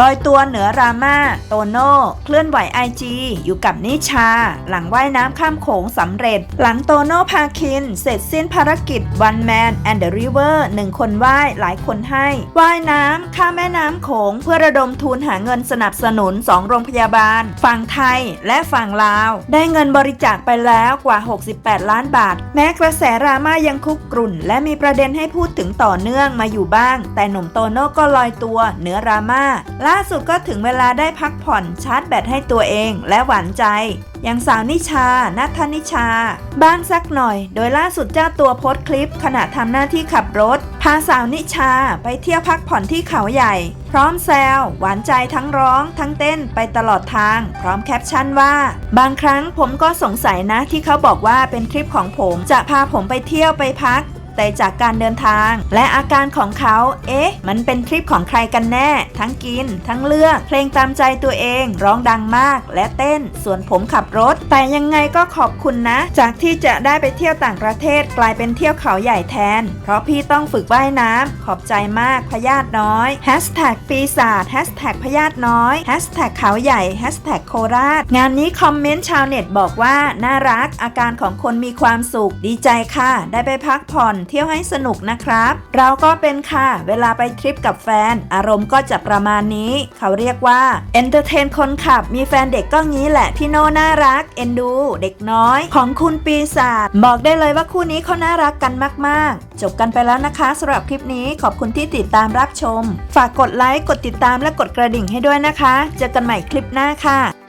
ลอยตัวเหนือรามาโตโน่เคลื่อนไหวไอจีอยู่กับนิชา หลังว่ายน้ำข้ามโขงสำเร็จ หลังโตโน่พาคิน เสร็จสิ้นภารกิจ One Man and the River หนึ่งคนว่ายหลายคนให้ว่ายน้ำข้ามแม่น้ำโขงเพื่อระดมทุนหาเงินสนับสนุน 2 โรงพยาบาล ฝั่งไทยและฝั่งลาว ได้เงินบริจาคไปแล้วกว่า 68 ล้านบาท แม้กระแสราม่ายังคุกกรุ่น และมีประเด็นให้พูดถึงต่อเนื่องมาอยู่บ้าง แต่หนุ่มโตโน่ก็ลอยตัวเหนือราม่าล่าสุดก็ถึงเวลาได้พักผ่อนชาร์จแบตให้ตัวเองและหวานใจ อย่างสาวนิชานัทนิชา บ้างสักหน่อย โดยล่าสุดเจ้าตัวโพสต์คลิป ขณะทำหน้าที่ขับรถ พาสาวนิชาไปเที่ยวพักผ่อนที่เขาใหญ่ พร้อมแซวหวานใจทั้งร้อง ทั้งเต้นไปตลอดทาง พร้อมแคปชั่นว่า บางครั้งผมก็สงสัยนะที่เขาบอกว่าเป็นทริปของผมจะพาผมไปเที่ยวไปพัก แต่จากการเดินทาง และอาการของเขา เอ๊ะ มันเป็นทริปของใครกันแน่ ทั้งกิน ทั้งเลือก เพลงตามใจตัวเอง ร้องดังมาก และเต้น ส่วนผมขับรถ แต่ยังไงก็ขอบคุณนะ จากที่จะได้ไปเที่ยวต่างประเทศกลายเป็นเที่ยวเขาใหญ่แทน เพราะพี่ต้องฝึกว่ายน้ำ ขอบใจมากพยาธิน้อยแฮชแท็กปีศาจแฮชแท็กพยาธิน้อยแฮชแท็กเขาใหญ่แฮชแท็กโคราช งานนี้คอมเมนต์ชาวเน็ตบอกว่า น่ารัก อาการของคนมีความสุข ดีใจค่ะ ได้ไปพักผ่อนเที่ยวให้สนุกนะครับ เราก็เป็นค่ะ เวลาไปทริปกับแฟน อารมณ์ก็จะประมาณนี้ เขาเรียกว่าเอนเตอร์เทนคนขับ มีแฟนเด็กก็งี้แหละ พี่โน่น่ารัก เอ็นดู เด็กน้อย ของคุณปีศาจบอกได้เลยว่าคู่นี้เขาน่ารักกันมากๆ จบกันไปแล้วนะคะสำหรับคลิปนี้ขอบคุณที่ติดตามรับชม ฝากกดไลค์กดติดตามและกดกระดิ่งให้ด้วยนะคะ เจอกันใหม่คลิปหน้าค่ะ